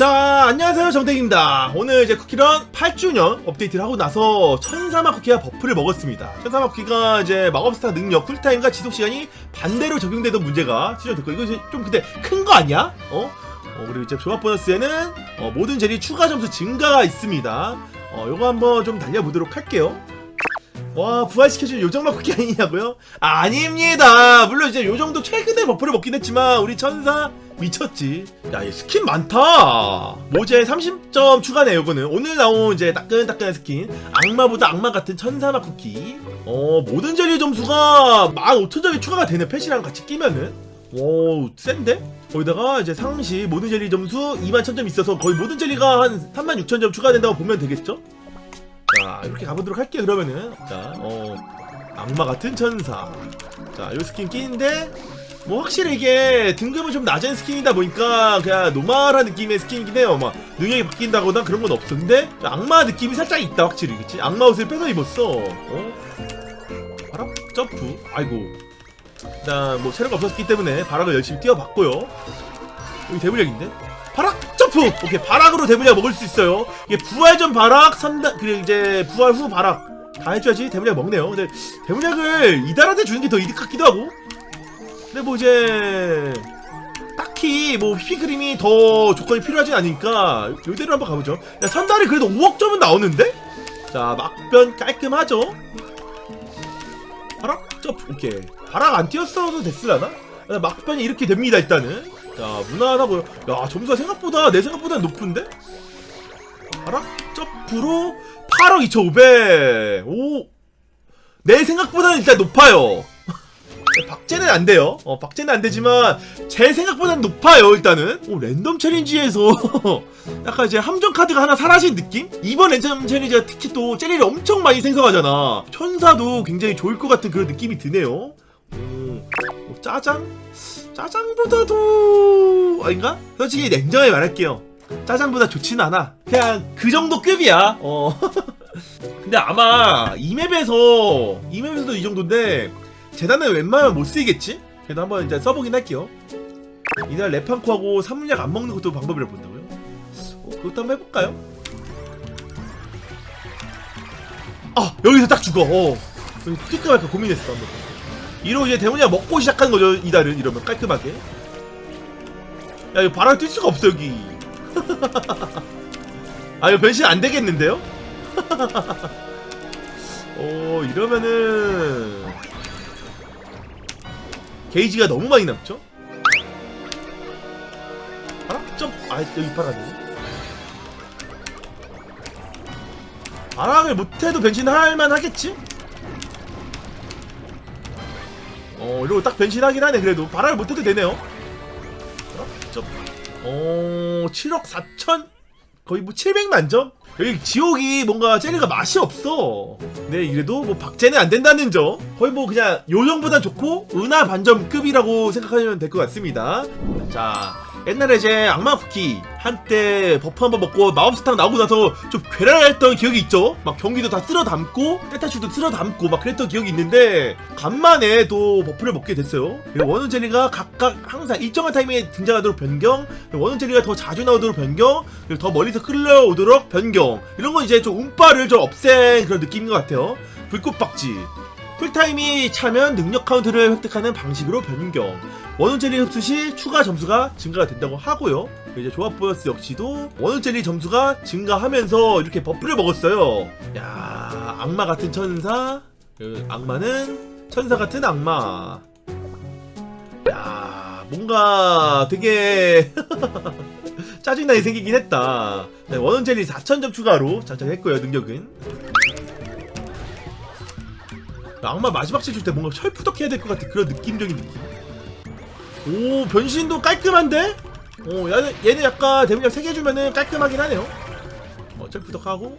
자 안녕하세요. 정택입니다. 오늘 이제 쿠키런 8주년 업데이트를 하고 나서 천사마 쿠키가 버프를 먹었습니다. 천사마 쿠키가 이제 마법스타 능력 쿨타임과 지속시간이 반대로 적용되던 문제가 수정됐고 이거 좀 근데 큰 거 아니야? 어? 어, 그리고 이제 조합 보너스에는 어, 모든 젤리 추가 점수 증가가 있습니다. 어 요거 한번 좀 달려보도록 할게요 와 부활시켜준 요정마 쿠키 아니냐고요? 아닙니다. 물론 이제 요정도 최근에 버프를 먹긴 했지만 우리 천사 미쳤지. 야이 스킨 많다. 모제 30점 추가네 요거는. 오늘 나온 이제 따끈따끈한 스킨. 악마보다 악마 같은 천사마 쿠키. 어 모든 젤리 점수가 15,000점이 추가가 되네 펫이랑 같이 끼면은? 오 센데? 거기다가 이제 상시 모든 젤리 점수 21,000점 있어서 거의 모든 젤리가 한 36,000점 추가된다고 보면 되겠죠? 자 이렇게 가보도록 할게요 그러면은. 자어 악마 같은 천사. 자요 스킨 끼는데 뭐 확실히 이게 등급은 좀 낮은 스킨이다 보니까 그냥 노멀한 느낌의 스킨이긴 해요. 막 능력이 바뀐다거나 그런 건 없었는데 악마 느낌이 살짝 있다 확실히. 그치? 악마 옷을 뺏어 입었어. 어? 바람? 점프? 아이고. 일단 뭐 체력 없었기 때문에 바락을 열심히 뛰어봤고요. 여기 대물약인데? 바락 점프! 오케이 바락으로 대물약 먹을 수 있어요. 이게 부활 전 바락 3단 그리고 이제 부활 후 바락 다 해줘야지 대물약 먹네요. 근데 대물약을 이달한테 주는 게 더 이득 같기도 하고. 근데 뭐 이제 딱히 뭐 휘그림이 더 조건이 필요하진 않으니까 요대로 한번 가보죠. 야 선달이 그래도 5억 점은 나오는데? 자 막변 깔끔하죠? 바락 점프. 오케이. 바락 안 뛰었어도 됐으려나? 야, 막변이 이렇게 됩니다 일단은 자 무난하다 보여 야 점수가 생각보다 내 생각보다 높은데? 바락 점프로 8억 2,500 오! 내 생각보다는 일단 높아요 박제는 안 돼요. 어, 박제는 안 되지만 제 생각보다는 높아요. 일단은. 오, 랜덤 챌린지에서 약간 이제 함정 카드가 하나 사라진 느낌? 이번 랜덤 챌린지가 특히 또 젤리를 엄청 많이 생성하잖아. 천사도 굉장히 좋을 것 같은 그런 느낌이 드네요. 오, 오, 짜장? 짜장보다도 아닌가? 솔직히 냉정하게 말할게요. 짜장보다 좋진 않아. 그냥 그 정도 급이야. 어. 근데 아마 이 맵에서 이 맵에서도 이 정도인데 재단은 웬만하면 못 쓰이겠지? 그래도 한번 이제 써보긴 할게요. 이날 레판코하고 사물약 안 먹는 것도 방법이라 본다고요? 어, 그것도 한번 해볼까요? 아 여기서 딱 죽어. 어. 뛸까 말까 고민했어 한번. 이러고 이제 대문이야 먹고 시작하는 거죠 이달은 이러면 깔끔하게. 야 이거 바람 뛸 수가 없어 여기. 아 이거 변신 안 되겠는데요? 어 이러면은 게이지가 너무 많이 남죠? 바람 점, 아 여기 바람이. 바람을 못해도 변신할 만하겠지? 어 이러고 딱 변신하긴 하네 그래도 바람을 못해도 되네요. 점, 어 7억 4천 거의 뭐 700만 점? 여기 지옥이 뭔가 젤리가 맛이 없어. 네, 이래도 뭐 박제는 안 된다는 점. 거의 뭐 그냥 요정보다 좋고 은하 반점급이라고 생각하시면 될 것 같습니다. 자, 옛날에 이제 악마 쿠키 한때 버프 한 번 먹고 마법스탕 나오고 나서 좀 괴랄했던 기억이 있죠? 막 경기도 다 쓸어 담고 떼타슈도 쓸어 담고 막 그랬던 기억이 있는데 간만에 또 버프를 먹게 됐어요. 원운 젤리가 각각 항상 일정한 타이밍에 등장하도록 변경, 원운 젤리가 더 자주 나오도록 변경, 그리고 더 멀리서 끌려오도록 변경. 이런 건 이제 좀 운빨을 좀 없앤 그런 느낌인 것 같아요. 불꽃박쥐. 쿨타임이 차면 능력 카운트를 획득하는 방식으로 변경. 원혼젤리 흡수 시 추가 점수가 증가가 된다고 하고요. 이제 조합 보너스 역시도 원혼젤리 점수가 증가하면서 이렇게 버프를 먹었어요. 야 악마 같은 천사. 그 악마는 천사 같은 악마. 야 뭔가 되게 짜증나게 생기긴 했다. 네, 원혼젤리 4,000점 추가로 장착했고요 능력은. 악마 마지막 칠줄때 뭔가 철푸덕해야 될 것 같은 그런 느낌적인 느낌. 오 변신도 깔끔한데? 오 얘는, 얘는 약간 데미지 3개 주면은 깔끔하긴 하네요. 어 철푸덕하고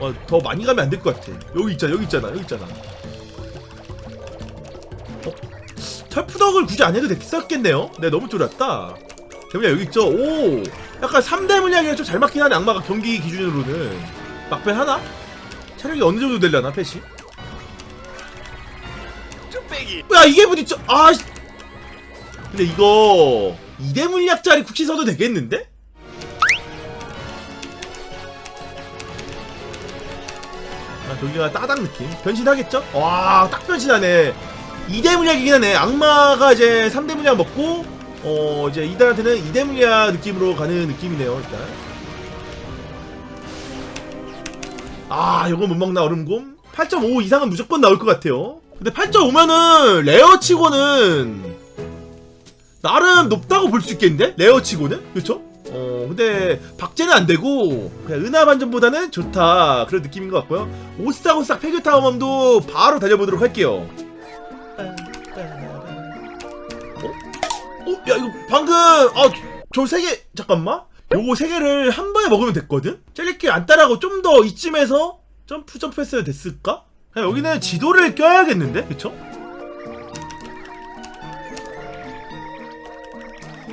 어 더 많이 가면 안 될 것 같아. 여기 있잖아 여기 있잖아 여기 있잖아. 어? 철푸덕을 굳이 안 해도 됐었겠네요. 네 너무 쫄았다. 데미지 여기 있죠. 오 약간 3대 물량이랑 좀 잘 맞긴 하네 악마가 경기 기준으로는 막변 하나? 체력이 어느 정도 되려나 패시? 쓰레기. 야 이게 부딪혀. 아. 근데 이거 이대 물약짜리 쿠키 써도 되겠는데? 아 돌기가 따닥 느낌. 변신하겠죠? 와 딱 변신하네. 이대 물약이긴 하네. 악마가 이제 3대 물약 먹고 어 이제 이달한테는 이대 물약 느낌으로 가는 느낌이네요 일단. 아, 이건 못 먹나, 얼음곰? 8.5 이상은 무조건 나올 것 같아요. 근데 8.5면은, 레어치고는, 나름 높다고 볼 수 있겠는데? 레어치고는? 그쵸? 어, 근데, 박제는 안 되고, 그냥 은하 반전보다는 좋다. 그런 느낌인 것 같고요. 오싹오싹 페규타워멈도 바로 달려보도록 할게요. 어? 어? 야, 이거 방금, 아, 저 세 개, 잠깐만. 요거 세 개를 한 번에 먹으면 됐거든? 젤리끼 안 따라고 좀 더 이쯤에서 점프 점프 했어야 됐을까? 그냥 여기는 지도를 껴야겠는데? 그쵸?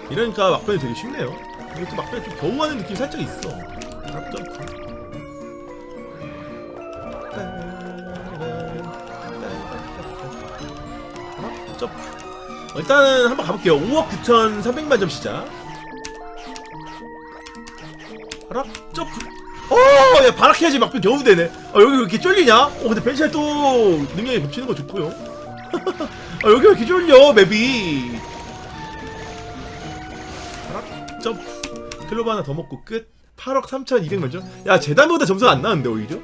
이러니까 막판이 되게 쉽네요. 이것도 막판이 좀 겨우 하는 느낌이 살짝 있어. 탑 점프. 탑 점프. 어, 일단은 한번 가볼게요. 5억 9,300만 점 시작. 바락 점프. 어, 야 바락해야지 막판 겨우 되네. 어, 여기 왜 이렇게 쫄리냐? 어, 근데 벤치할 또 능력이 겹치는 거 좋고요. 아, 여기 왜 이렇게 쫄려 맵이? 바락 점프. 클로버 하나 더 먹고 끝. 8억 3,200만 점. 야 재단보다 점수가 안 나는데 오히려?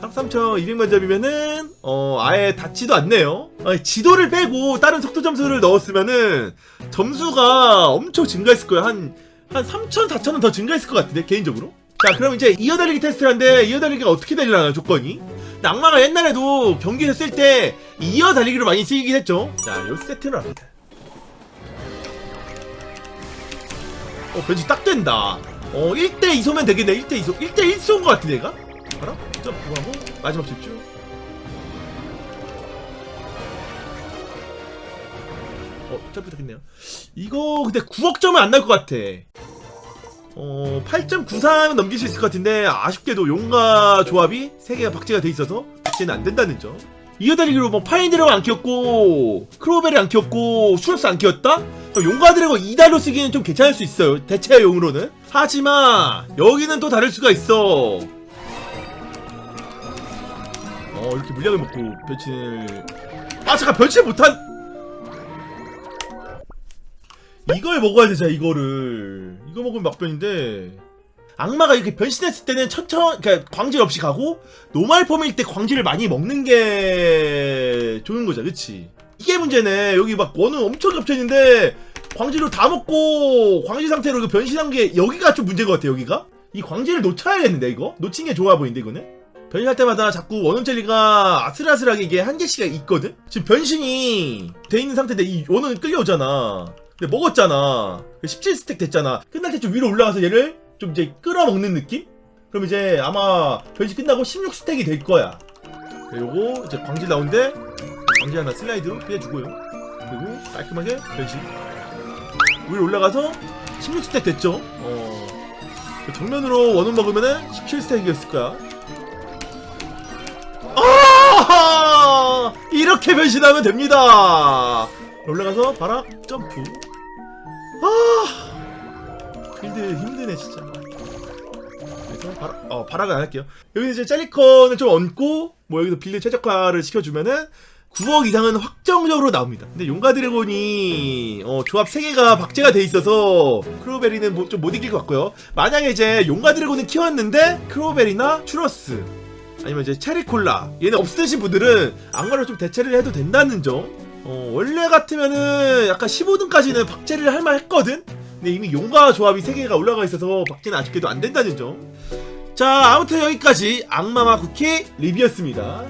8억 3,200만 점이면은 어 아예 닿지도 않네요. 아, 지도를 빼고 다른 속도 점수를 넣었으면은 점수가 엄청 증가했을 거야. 한, 한 3천, 4천은 더 증가했을 것 같은데, 개인적으로. 자, 그럼 이제 이어달리기 테스트를 하는데, 이어달리기가 어떻게 되려나, 조건이? 악마가 옛날에도 경기에서 쓸 때, 이어달리기로 많이 쓰이긴 했죠. 자, 요 세트를 합니다. 어, 벤치 딱 된다. 어, 1대 2 소면 되겠네, 1대 2 소. 1대 1 소인 것 같은데, 얘가? 봐라. 점프하고, 마지막 집중. 어, 점프 됐겠네요. 이거 근데 9억 점은 안 날 것 같아. 어, 8.93은 넘길 수 있을 것 같은데 아쉽게도 용과 조합이 3개가 박제가 돼 있어서 박제는 안 된다는 점. 이어다리기로 뭐 파인드래곤 안 키웠고 크로베리 안 키웠고 슈럽스 안 키웠다? 용과 드래곤 2달로 쓰기는 좀 괜찮을 수 있어요. 대체용으로는. 하지만 여기는 또 다를 수가 있어. 어 이렇게 물약을 먹고 변신을 아 잠깐 변신 못한 이걸 먹어야 되잖아 이거를. 이거 먹으면 막변인데. 악마가 이렇게 변신했을 때는 천천 그러니까 광질 없이 가고 노말 폼일 때 광질을 많이 먹는 게 좋은 거죠 그치? 이게 문제네. 여기 막 원은 엄청 겹쳐있는데 광질로 다 먹고 광질 상태로 변신한 게 여기가 좀 문제인 것 같아 여기가? 이 광질을 놓쳐야겠는데 이거? 놓친 게 좋아 보이는데 이거는? 변신할 때마다 자꾸 원원 젤리가 아슬아슬하게 이게 한 개씩 있거든? 지금 변신이 돼 있는 상태인데 이 원원은 끌려오잖아. 근데 먹었잖아. 17스택 됐잖아. 끝날 때 좀 위로 올라가서 얘를 좀 이제 끌어먹는 느낌? 그럼 이제 아마 변신 끝나고 16스택이 될 거야. 네, 요거 이제 광질 나오는데 광질 하나 슬라이드로 피해주고요. 그리고 깔끔하게 변신. 위로 올라가서 16스택 됐죠? 어. 정면으로 원원 먹으면은 17스택이었을 거야. 아! 이렇게 변신하면 됩니다. 올라가서 바락 점프. 아! 필드 힘드네 진짜. 그래서 바락, 어 바락은 안 할게요. 여기 이제 젤리컨을 좀 얹고 뭐 여기서 빌드 최적화를 시켜주면은 9억 이상은 확정적으로 나옵니다. 근데 용가 드래곤이 어, 조합 3개가 박제가 돼 있어서 크로베리는 뭐, 좀못 이길 것 같고요. 만약에 이제 용가 드래곤을 키웠는데 크로베리나 추러스 아니면 이제 체리콜라 얘는 없으신 분들은 악마를 좀 대체를 해도 된다는 점 어, 원래 같으면은 약간 15등까지는 박제를 할 만 했거든? 근데 이미 용과 조합이 3개가 올라가 있어서 박제는 아쉽게도 안 된다는 점 자 아무튼 여기까지 악마마 쿠키 리뷰였습니다